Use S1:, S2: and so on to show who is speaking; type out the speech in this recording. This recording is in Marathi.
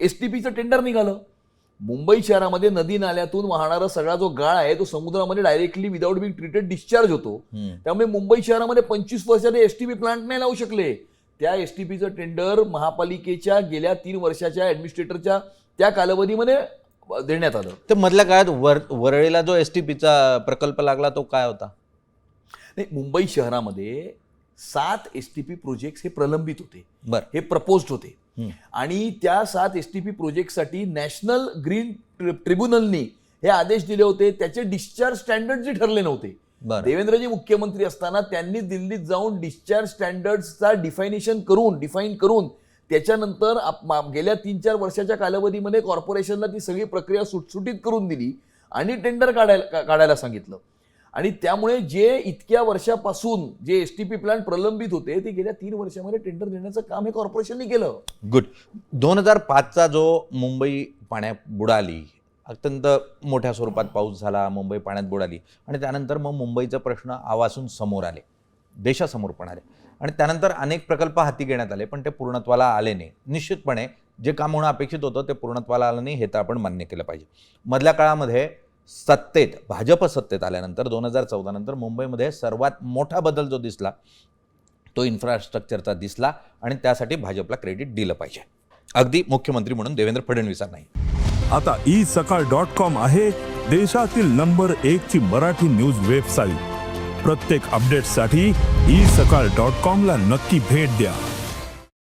S1: एस टी पीचं टेंडर निघालं. मुंबई शहरामध्ये नदी नाल्यातून वाहणारा सगळा जो गाळ आहे तो समुद्रामध्ये directly without being treated discharge होतो. त्यामुळे मुंबई शहरामध्ये पंचवीस वर्षाने एस टी पी प्लांट नाही लावू शकले. त्या एस टी पीचं टेंडर महापालिकेच्या गेल्या तीन वर्षाच्या ऍडमिनिस्ट्रेटरच्या त्या कालावधीमध्ये देण्यात आलं.
S2: तर मधल्या काळात वर वरळीला जो एस टी पीचा प्रकल्प लागला तो काय होता?
S1: नाही मुंबई शहरामध्ये सात एस टी पी प्रोजेक्ट हे प्रलंबित होते.
S2: बर.
S1: हे प्रपोज्ड होते. आणि त्या सात एस टी पी प्रोजेक्टसाठी नॅशनल ग्रीन ट्रि- ट्रिब्युनलनी हे आदेश दिले होते. त्याचे डिस्चार्ज स्टँडर्ड जे ठरले नव्हते. देवेंद्रजी मुख्यमंत्री असताना त्यांनी दिल्लीत जाऊन डिस्चार्ज स्टँडर्डचा डिफायनेशन करून डिफाईन करून त्याच्यानंतर गेल्या तीन चार वर्षाच्या कालावधीमध्ये कॉर्पोरेशनला ती सगळी प्रक्रिया सुटसुटीत करून दिली आणि टेंडर काढायला काढायला सांगितलं. आणि त्यामुळे जे इतक्या वर्षापासून जे एस टी पी प्लांट प्रलंबित होते ते गेल्या तीन वर्षामध्ये टेंडर देण्याचं काम हे कॉर्पोरेशनने केलं.
S2: गुड दोन हजार पाचचा जो मुंबई पाण्यात बुडाली अत्यंत मोठ्या स्वरूपात पाऊस झाला मुंबई पाण्यात बुडाली आणि त्यानंतर मग मुंबईचा प्रश्न आवासून समोर आले देशासमोर पण आले. आणि त्यानंतर अनेक प्रकल्प हाती घेण्यात आले पण ते पूर्णत्वाला आले नाही. निश्चितपणे जे काम होणं अपेक्षित होतं ते पूर्णत्वाला आलं नाही हे तर आपण मान्य केलं पाहिजे. मधल्या काळामध्ये सत्तेत भाजप सत्तेत आल्यानंतर दोन हजार चौदानंतर मुंबईमध्ये सर्वात मोठा बदल जो दिसला तो इन्फ्रास्ट्रक्चरचा दिसला आणि त्यासाठी भाजपला क्रेडिट दिलं पाहिजे. अगदी मुख्यमंत्री म्हणून देवेंद्र फडणवीसांनाही.
S3: आता ई सकाळ डॉट कॉम आहे देशातील नंबर एक ची मराठी न्यूज वेबसाईट प्रत्येक अपडेटसाठी ई सकाळ डॉट कॉम ला नक्की भेट द्या.